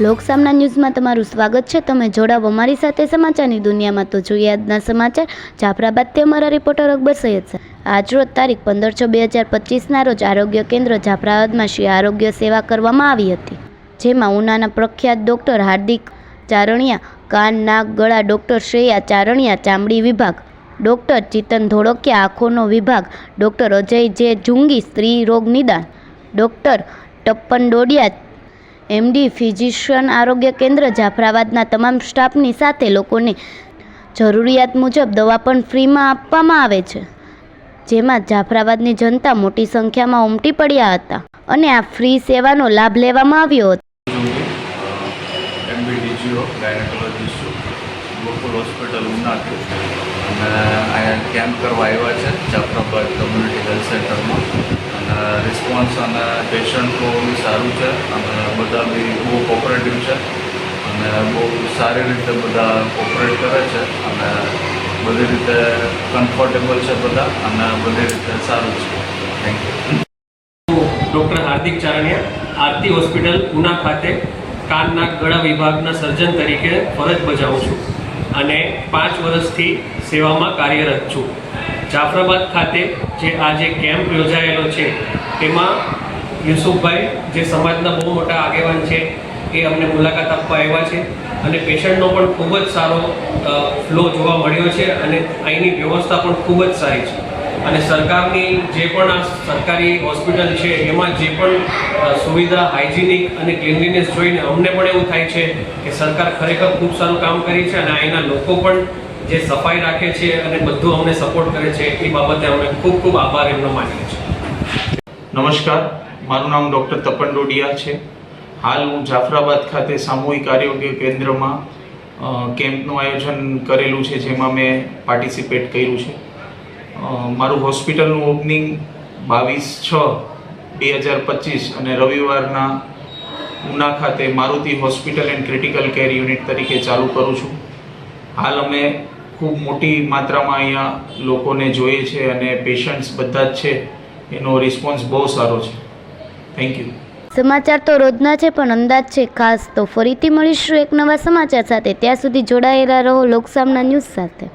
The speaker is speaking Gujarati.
લોકસામના ન્યૂઝમાં તમારું સ્વાગત છે. તમે જોડાવ અમારી સાથે સમાચારની દુનિયામાં તો જોઈએ આજના સમાચાર. જાફરાબાદથી અમારા રિપોર્ટર અકબર સૈયદ આજરોજ તારીખ પંદર છ બે હજાર પચીસના રોજ આરોગ્ય કેન્દ્ર જાફરાબાદમાં શ્રી આરોગ્ય સેવા કરવામાં આવી હતી. જેમાં ઉનાના પ્રખ્યાત ડૉક્ટર હાર્દિક ચારણિયા, કાન, નાક, ગળા ડૉક્ટર શ્રેયા ચારણિયા, ચામડી વિભાગ ડૉક્ટર ચિતન ધોળકિયા, આંખોનો વિભાગ ડૉક્ટર અજય જે જુંગી સ્ત્રી રોગ નિદાન doctor Tappan Dodiya MD, physician આરોગ્ય કેન્દ્ર, જાફરાબાદના તમામ સ્ટાફની સાથે લોકોને જરૂરિયાત મુજબ દવા પણ ફ્રીમાં આપવામાં આવે છે, જેમાં જાફરાબાદની જનતા મોટી સંખ્યામાં ઉમટી પડ્યા હતા અને આ ફ્રી સેવાનો લાભ લેવામાં આવ્યો હતો. કેમ્પ કરવા આવ્યા છે, જાફરાબાદ કમ્યુનિટી હેલ્થ સેન્ટરમાં રિસ્પોન્સ અને પેશન્ટ બહુ સારું છે. અને બધા બી બહુ કોપરેટિવ છે. અને બહુ સારી રીતે બધા કોપરેટ કરે છે. અને બધી રીતે કમ્ફર્ટેબલ છે બધા. અને બધી રીતે સારું છે. Thank you doctor Hardik Charaniya, Aarti hospital Una ખાતે કાન નાક ગળા વિભાગના સર્જન તરીકે ફરજ બજાવું છું અને પાંચ વર્ષથી સેવામાં કાર્યરત છું. જાફરાબાદ ખાતે જે આ જે કેમ્પ યોજાયેલો છે તેમાં યુસુફભાઈ જે સમાજના બહુ મોટા આગેવાન છે, એ અમને મુલાકાત આપવા આવ્યા છે. અને પેશન્ટનો પણ ખૂબ જ સારો ફ્લો જોવા મળ્યો છે અને અહીંની વ્યવસ્થા પણ ખૂબ જ સારી છે. અને સરકારની જે પણ આ સરકારી હોસ્પિટલ છે, એમાં જે પણ સુવિધા હાઇજિનિક અને ક્લિનલીનેસ જોઈને અમને પણ એવું થાય છે કે સરકાર ખરેખર ખૂબ સારું કામ કરી છે અને અહીંના લોકો પણ જે સફાઈ રાખે છે અને બધું અમને સપોર્ટ કરે છે, એ બાબતે અમે ખૂબ ખૂબ આભાર એમનો માનીએ છીએ. નમસ્કાર, મારું નામ ડૉક્ટર તપન ડોડિયા છે. હાલ હું જાફરાબાદ ખાતે સામૂહિક આરોગ્ય કેન્દ્રમાં કેમ્પનું આયોજન કરેલું છે, જેમાં મેં પાર્ટિસિપેટ કર્યું છે. મારું હોસ્પિટલનું ઓપનિંગ બાવીસ છ બે હજાર પચીસ અને રવિવારના ઉના ખાતે Maruti hospital and critical care unit તરીકે ચાલુ કરું છું. હાલ અમે ખૂબ મોટી માત્રામાં અહીંયા લોકોને જોઈએ છે અને પેશન્ટ્સ બધા જ છે. એનો રિસ્પોન્સ બહુ સારો છે. થેન્ક યુ સમાચાર તો રોજના છે, પણ અંદાજ છે. ખાસ તો ફરીથી મળીશું એક નવા સમાચાર સાથે. ત્યાં સુધી જોડાયેલા રહો લોકસામના ન્યૂઝ સાથે.